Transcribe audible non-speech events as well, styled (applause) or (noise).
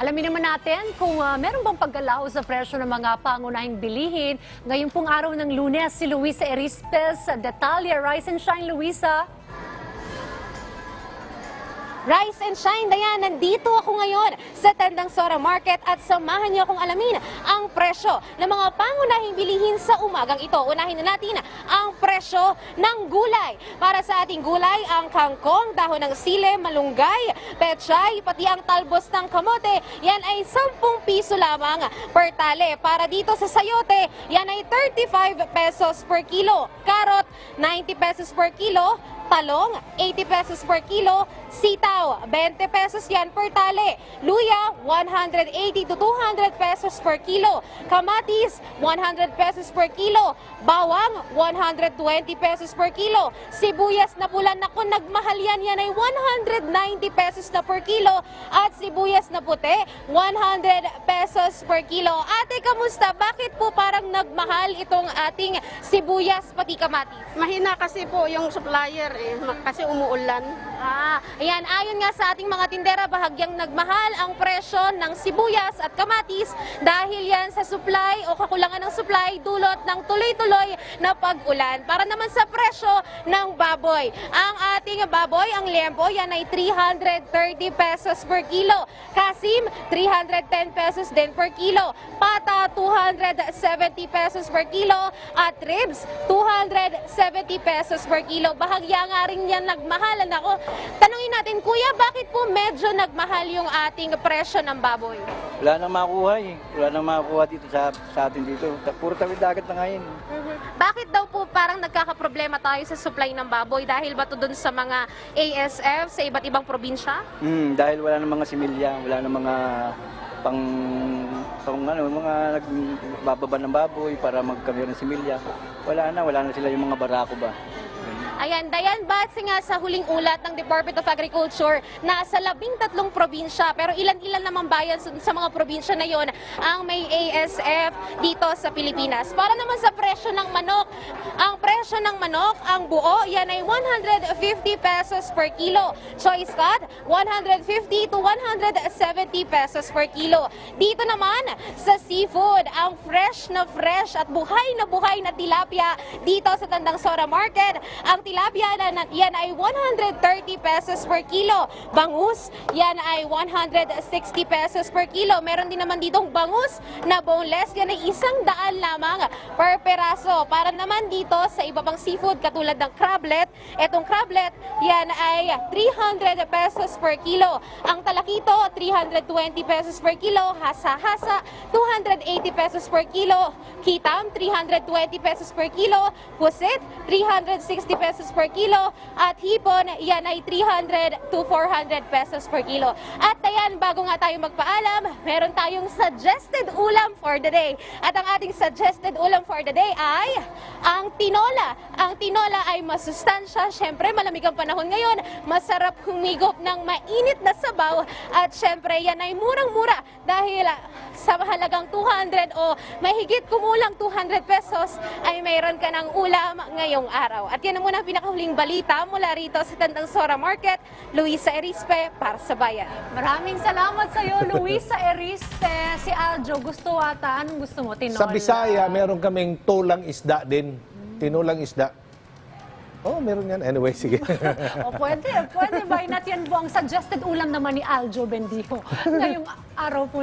Alamin naman natin kung ah, meron bang paggalaw sa presyo ng mga pangunahing bilihin. Ngayon pong araw ng lunes, si Luisa Erispes, Detalya, Rise and Shine, Luisa. Rise and Shine, Dayan, nandito ako ngayon sa Tandang Sora Market at samahan niyo akong alamin ang presyo ng mga pangunahing bilihin sa umagang ito. Unahin na natin ang presyo ng gulay. Para sa ating gulay, ang kangkong, dahon ng sile, malunggay, pechay, pati ang talbos ng kamote, yan ay 10 piso lamang per tale. Para dito sa sayote, yan ay 35 pesos per kilo. Carrot, 90 pesos per kilo talong, 80 pesos per kilo, sitaw, 20 pesos yan per tali, luya, 180 to 200 pesos per kilo, kamatis, 100 pesos per kilo, bawang, 120 pesos per kilo, sibuyas na pula, naku, nagmahal yan, yan ay 190 pesos na per kilo, at sibuyas na puti, 100 pesos per kilo. Ate, kamusta? Bakit po parang nagmahal itong ating sibuyas pati kamatis? Mahina kasi po yung supplier eh, kasi umuulan. Ah, ayan, ayon nga sa ating mga tindera, bahagyang nagmahal ang presyo ng sibuyas at kamatis dahil yan sa supply o kakulangan ng supply dulot ng tuloy-tuloy na pag-ulan. Para naman sa presyo ng baboy. Ang ating baboy, ang lempo, yan ay 330 pesos per kilo. Kasim, 310 pesos din per kilo. Pata, 270 pesos per kilo. At ribs, 270 pesos per kilo. Bahagya nga rin yan nagmahal. Ako, tanungin natin, kuya, bakit po medyo nagmahal yung ating presyo ng baboy? Wala nang makuha eh. Wala nang makuha dito sa, sa atin dito. Puro tawid dagat na ngayon. Bakit daw po parang nagkakaproblema tayo sa supply ng baboy? Dahil ba to dun sa mga ASF sa iba't ibang probinsya? Hmm, dahil wala nang mga similya, wala nang mga pang pang ano, mga nagbababa ng baboy para magkamyo ng similya. Wala na, wala na sila yung mga barako ba. Ayan, Dayan Batsi nga sa huling ulat ng Department of Agriculture, nasa labing tatlong probinsya, pero ilan-ilan naman bayan sa, mga probinsya na yon ang may ASF dito sa Pilipinas. Para naman sa presyo ng manok, ang presyo ng manok, ang buo, yan ay 150 pesos per kilo. Choice cut, 150 to 170 pesos per kilo. Dito naman sa seafood, ang fresh na fresh at buhay na buhay na tilapia dito sa Tandang Sora Market. Ang tilapia na yan ay 130 pesos per kilo. Bangus, yan ay 160 pesos per kilo. Meron din naman ditong bangus na boneless, yan ay isang daan lamang per peraso. Para naman dito sa iba pang seafood katulad ng crablet, etong crablet, yan ay 300 pesos per kilo. Ang talakito, 320 pesos per kilo. Hasa-hasa, 280 pesos per kilo. Kitam, 320 pesos per kilo. Pusit, 360 pesos per kilo. At hipon, yan ay 300 to 400 pesos per kilo. At ayan, bago nga tayo magpaalam, meron tayong suggested ulam for the day. At ang ating suggested ulam for the day ay ang tinola. Ang tinola ay masustansya. Siyempre, malamig ang panahon ngayon. Masarap humigop ng mainit na sabaw. At siyempre, yan ay murang-mura dahil ah, sa mahalagang 200 o mahigit kumulang 200 pesos ay mayroon ka ng ulam ngayong araw. At yan ang muna ang pinakahuling balita mula rito sa Tandang Sora Market. Luisa Erispe para sa Bayan. Maraming salamat sa iyo, Luisa Erispe. Si Aljo, gusto ata. Anong gusto mo? Tinola? Sa Bisaya, meron kaming tulang isda din. Tinulang isda. Oh, meron yan. Anyway, sige. (laughs) o pwede, pwede. Why not yan po? Ang suggested ulam naman ni Aljo Bendijo. (laughs) Ngayong araw po